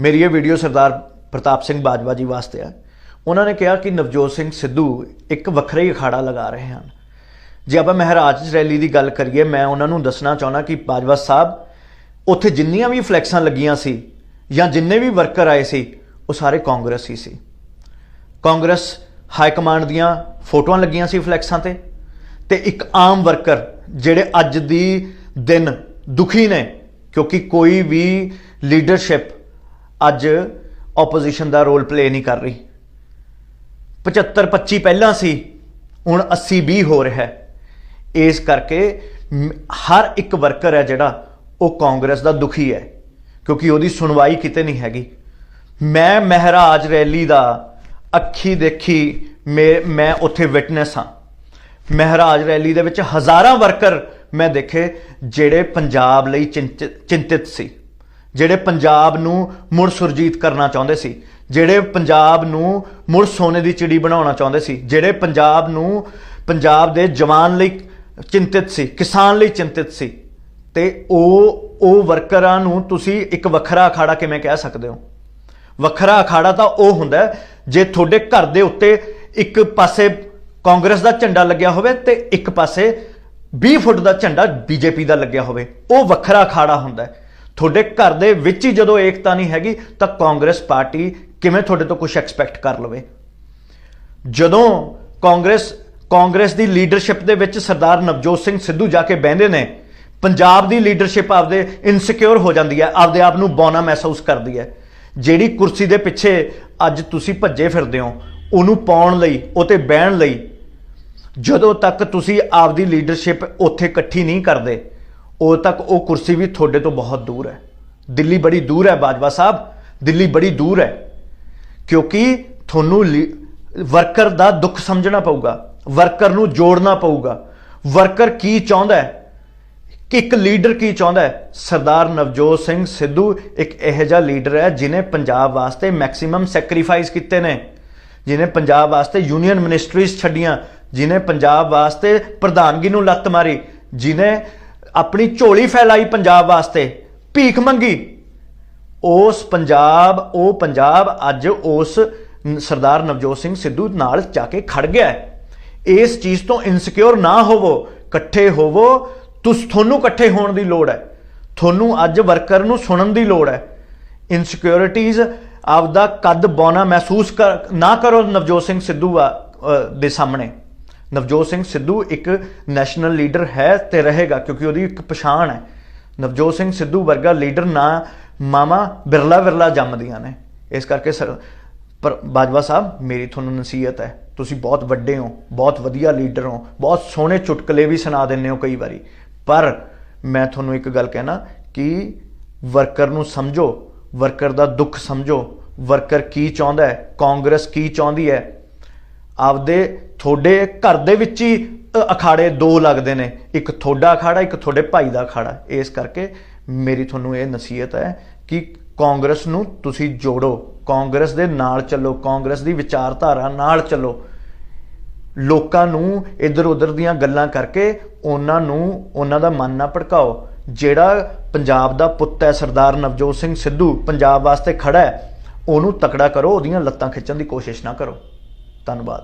ਮੇਰੀ ਇਹ ਵੀਡੀਓ ਸਰਦਾਰ ਪ੍ਰਤਾਪ ਸਿੰਘ ਬਾਜਵਾ ਜੀ ਵਾਸਤੇ ਆ। ਉਹਨਾਂ ਨੇ ਕਿਹਾ ਕਿ ਨਵਜੋਤ ਸਿੰਘ ਸਿੱਧੂ ਇੱਕ ਵੱਖਰਾ ਹੀ ਅਖਾੜਾ ਲਗਾ ਰਹੇ ਹਨ। ਜੇ ਆਪਾਂ ਮਹਾਰਾਜ ਰੈਲੀ ਦੀ ਗੱਲ ਕਰੀਏ, ਮੈਂ ਉਹਨਾਂ ਨੂੰ ਦੱਸਣਾ ਚਾਹੁੰਦਾ ਕਿ ਬਾਜਵਾ ਸਾਹਿਬ, ਉੱਥੇ ਜਿੰਨੀਆਂ ਵੀ ਫਲੈਕਸਾਂ ਲੱਗੀਆਂ ਸੀ ਜਾਂ ਜਿੰਨੇ ਵੀ ਵਰਕਰ ਆਏ ਸੀ, ਉਹ ਸਾਰੇ ਕਾਂਗਰਸੀ ਸੀ। ਕਾਂਗਰਸ ਹਾਈ ਕਮਾਂਡ ਦੀਆਂ ਫੋਟੋਆਂ ਲੱਗੀਆਂ ਸੀ ਫਲੈਕਸਾਂ ਤੇ ਤੇ ਇੱਕ ਆਮ ਵਰਕਰ ਜਿਹੜੇ ਅੱਜ ਦੀ ਦਿਨ ਦੁਖੀ ਨੇ, ਕਿਉਂਕਿ ਕੋਈ ਵੀ ਲੀਡਰਸ਼ਿਪ ਅੱਜ ਆਪੋਜੀਸ਼ਨ ਦਾ ਰੋਲ ਪਲੇ ਨਹੀਂ ਕਰ ਰਹੀ। 75 25 ਪਹਿਲਾਂ ਸੀ, ਹੁਣ 80 20 ਹੋ ਰਿਹਾ ਹੈ। ਇਸ ਕਰਕੇ ਹਰ ਇੱਕ ਵਰਕਰ ਹੈ ਜਿਹੜਾ, ਉਹ ਕਾਂਗਰਸ ਦਾ ਦੁਖੀ ਹੈ, ਕਿਉਂਕਿ ਉਹਦੀ ਸੁਣਵਾਈ ਕਿਤੇ ਨਹੀਂ ਹੈਗੀ। ਮੈਂ ਮਹਿਰਾਜ ਰੈਲੀ ਦਾ ਅੱਖੀ ਦੇਖੀ, ਮੈਂ ਮੈਂ ਉੱਥੇ ਵਿਟਨੈਸ ਹਾਂ। ਮਹਿਰਾਜ ਰੈਲੀ ਦੇ ਵਿੱਚ ਹਜ਼ਾਰਾਂ ਵਰਕਰ ਮੈਂ ਦੇਖੇ, ਜਿਹੜੇ ਪੰਜਾਬ ਲਈ ਚਿੰਤ- ਚਿੰਤਿਤ ਸੀ। ਜਿਹੜੇ ਪੰਜਾਬ ਨੂੰ ਮੁੜ ਸੁਰਜੀਤ ਕਰਨਾ ਚਾਹੁੰਦੇ ਸੀ, ਜਿਹੜੇ ਪੰਜਾਬ ਨੂੰ ਮੁੜ ਸੋਨੇ ਦੀ ਚਿੜੀ ਬਣਾਉਣਾ ਚਾਹੁੰਦੇ ਸੀ, ਜਿਹੜੇ ਪੰਜਾਬ ਨੂੰ, ਪੰਜਾਬ ਦੇ ਜਵਾਨ ਲਈ ਚਿੰਤਿਤ ਸੀ, ਕਿਸਾਨ ਲਈ ਚਿੰਤਿਤ ਸੀ, ਤੇ ਉਹ ਉਹ ਵਰਕਰਾਂ ਨੂੰ ਤੁਸੀਂ ਇੱਕ ਵੱਖਰਾ ਅਖਾੜਾ ਕਿਵੇਂ ਕਹਿ ਸਕਦੇ ਹੋ? ਵੱਖਰਾ ਅਖਾੜਾ ਤਾਂ ਉਹ ਹੁੰਦਾ ਜੇ ਤੁਹਾਡੇ ਘਰ ਦੇ ਉੱਤੇ ਇੱਕ ਪਾਸੇ ਕਾਂਗਰਸ ਦਾ ਝੰਡਾ ਲੱਗਿਆ ਹੋਵੇ ਤੇ ਇੱਕ ਪਾਸੇ 20 ਫੁੱਟ ਦਾ ਝੰਡਾ ਬੀਜੇਪੀ ਦਾ ਲੱਗਿਆ ਹੋਵੇ, ਉਹ ਵੱਖਰਾ ਅਖਾੜਾ ਹੁੰਦਾ ਹੈ। ਤੁਹਾਡੇ ਘਰ ਦੇ ਵਿੱਚ ਹੀ ਜਦੋਂ ਏਕਤਾ ਨਹੀਂ ਹੈਗੀ ਤਾਂ ਕਾਂਗਰਸ ਪਾਰਟੀ ਕਿਵੇਂ ਤੁਹਾਡੇ ਤੋਂ ਕੁਝ ਐਕਸਪੈਕਟ ਕਰ ਲਵੇ? ਜਦੋਂ ਕਾਂਗਰਸ ਕਾਂਗਰਸ ਦੀ ਲੀਡਰਸ਼ਿਪ ਦੇ ਵਿੱਚ ਸਰਦਾਰ ਨਵਜੋਤ ਸਿੰਘ ਸਿੱਧੂ ਜਾ ਕੇ ਬਹਿੰਦੇ ਨੇ, ਪੰਜਾਬ ਦੀ ਲੀਡਰਸ਼ਿਪ ਆਪਦੇ ਇਨਸਿਕਿਉਰ ਹੋ ਜਾਂਦੀ ਹੈ, ਆਪਦੇ ਆਪ ਨੂੰ ਬੌਨਾ ਮਹਿਸੂਸ ਕਰਦੀ ਹੈ। ਜਿਹੜੀ ਕੁਰਸੀ ਦੇ ਪਿੱਛੇ ਅੱਜ ਤੁਸੀਂ ਭੱਜੇ ਫਿਰਦੇ ਹੋ, ਉਹਨੂੰ ਪਾਉਣ ਲਈ ਉਹ ਤੇ ਬਹਿਣ ਲਈ, ਜਦੋਂ ਤੱਕ ਤੁਸੀਂ ਆਪਦੀ ਲੀਡਰਸ਼ਿਪ ਉੱਥੇ ਇਕੱਠੀ ਨਹੀਂ ਕਰਦੇ ਉਦੋਂ ਤੱਕ ਉਹ ਕੁਰਸੀ ਵੀ ਤੁਹਾਡੇ ਤੋਂ ਬਹੁਤ ਦੂਰ ਹੈ। ਦਿੱਲੀ ਬੜੀ ਦੂਰ ਹੈ ਬਾਜਵਾ ਸਾਹਿਬ। ਦਿੱਲੀ ਬੜੀ ਦੂਰ ਹੈ। ਕਿਉਂਕਿ ਤੁਹਾਨੂੰ ਲੀ- ਵਰਕਰ ਦਾ ਦੁੱਖ ਸਮਝਣਾ ਪਊਗਾ। ਵਰਕਰ ਨੂੰ ਜੋੜਨਾ ਪਊਗਾ। ਵਰਕਰ ਕੀ ਚਾਹੁੰਦਾ ਹੈ? ਕਿ ਇੱਕ ਲੀਡਰ ਕੀ ਚਾਹੁੰਦਾ ਹੈ? ਸਰਦਾਰ ਨਵਜੋਤ ਸਿੰਘ ਸਿੱਧੂ ਇੱਕ ਇਹੋ ਜਿਹਾ ਲੀਡਰ ਹੈ ਜਿਨੇ ਪੰਜਾਬ ਵਾਸਤੇ ਮੈਕਸਿਮਮ ਸੈਕਰੀਫਾਈਸ ਕੀਤੇ ਨੇ। ਜਿਨੇ ਪੰਜਾਬ ਵਾਸਤੇ ਯੂਨੀਅਨ ਮਿਨਿਸਟਰੀਜ਼ ਛੱਡੀਆਂ। ਜਿਨੇ ਪੰਜਾਬ ਵਾਸਤੇ ਪ੍ਰਧਾਨਗੀ ਨੂੰ ਲੱਤ ਮਾਰੀ। ਜਿਨੇ ਆਪਣੀ ਝੋਲੀ ਫੈਲਾਈ ਪੰਜਾਬ ਵਾਸਤੇ, ਭੀਖ ਮੰਗੀ। ਉਸ ਪੰਜਾਬ, ਉਹ ਪੰਜਾਬ ਅੱਜ ਉਸ ਸਰਦਾਰ ਨਵਜੋਤ ਸਿੰਘ ਸਿੱਧੂ ਨਾਲ ਜਾ ਕੇ ਖੜ ਗਿਆ ਇਸ ਚੀਜ਼ ਤੋਂ ਇਨਸਿਕਿਉਰ ਨਾ ਹੋਵੋ, ਇਕੱਠੇ ਹੋਵੋ। ਤੁਸ, ਤੁਹਾਨੂੰ ਇਕੱਠੇ ਹੋਣ ਦੀ ਲੋੜ ਹੈ। ਤੁਹਾਨੂੰ ਅੱਜ ਵਰਕਰ ਨੂੰ ਸੁਣਨ ਦੀ ਲੋੜ ਹੈ। ਇਨਸਿਕਿਉਰਿਟੀਜ਼ ਆਪਦਾ ਕੱਦ ਬੌਨਾ ਮਹਿਸੂਸ ਕਰ, ਨਾ ਕਰੋ ਨਵਜੋਤ ਸਿੰਘ ਸਿੱਧੂ ਆ- ਦੇ ਸਾਹਮਣੇ। ਨਵਜੋਤ ਸਿੰਘ ਸਿੱਧੂ ਇੱਕ ਨੈਸ਼ਨਲ ਲੀਡਰ ਹੈ ਤੇ ਰਹੇਗਾ ਕਿਉਂਕਿ ਉਹਦੀ ਇੱਕ ਪਛਾਣ ਹੈ। ਨਵਜੋਤ ਸਿੰਘ ਸਿੱਧੂ ਵਰਗਾ ਲੀਡਰ ਨਾ ਮਾਮਾ ਬਿਰਲਾ ਬਿਰਲਾ ਜੰਮਦੀਆਂ ਨੇ। ਇਸ ਕਰਕੇ ਸਰ, ਪਰ ਬਾਜਵਾ ਸਾਹਿਬ, ਮੇਰੀ ਤੁਹਾਨੂੰ ਨਸੀਹਤ ਹੈ। ਤੁਸੀਂ ਬਹੁਤ ਵੱਡੇ ਹੋ, ਬਹੁਤ ਵਧੀਆ ਲੀਡਰ ਹੋ, ਬਹੁਤ ਸੋਹਣੇ ਚੁਟਕਲੇ ਵੀ ਸੁਣਾ ਦਿੰਦੇ ਹੋ ਕਈ ਵਾਰੀ। ਪਰ ਮੈਂ ਤੁਹਾਨੂੰ ਇੱਕ ਗੱਲ ਕਹਿਣਾ ਕਿ ਵਰਕਰ ਨੂੰ ਸਮਝੋ, ਵਰਕਰ ਦਾ ਦੁੱਖ ਸਮਝੋ, ਵਰਕਰ ਕੀ ਚਾਹੁੰਦਾ ਹੈ, ਕਾਂਗਰਸ ਕੀ ਚਾਹੁੰਦੀ ਹੈ ਆਪਦੇ ਤੁਹਾਡੇ ਘਰ ਦੇ ਵਿੱਚ ਹੀ ਅ, ਅਖਾੜੇ ਦੋ ਲੱਗਦੇ ਨੇ। ਇੱਕ ਤੁਹਾਡਾ ਅਖਾੜਾ ਇੱਕ ਤੁਹਾਡੇ ਭਾਈ ਦਾ ਅਖਾੜਾ। ਇਸ ਕਰਕੇ ਮੇਰੀ ਤੁਹਾਨੂੰ ਇਹ ਨਸੀਹਤ ਹੈ ਕਿ ਕਾਂਗਰਸ ਨੂੰ ਤੁਸੀਂ ਜੋੜੋ। ਕਾਂਗਰਸ ਦੇ ਨਾਲ ਚੱਲੋ ਕਾਂਗਰਸ ਦੀ ਵਿਚਾਰਧਾਰਾ ਨਾਲ ਚੱਲੋ। ਲੋਕਾਂ ਨੂੰ ਇੱਧਰ ਉੱਧਰ ਦੀਆਂ ਗੱਲਾਂ ਕਰਕੇ ਉਹਨਾਂ ਨੂੰ ਉਹਨਾਂ ਦਾ ਮਨ ਨਾ ਭੜਕਾਓ। ਜਿਹੜਾ ਪੰਜਾਬ ਦਾ ਪੁੱਤ ਹੈ ਸਰਦਾਰ ਨਵਜੋਤ ਸਿੰਘ ਸਿੱਧੂ ਪੰਜਾਬ ਵਾਸਤੇ ਖੜਾ ਹੈ ਉਹਨੂੰ ਤਕੜਾ ਕਰੋ ਉਹਦੀਆਂ ਲੱਤਾਂ ਖਿੱਚਣ ਦੀ ਕੋਸ਼ਿਸ਼ ਨਾ ਕਰੋ। ਧੰਨਵਾਦ।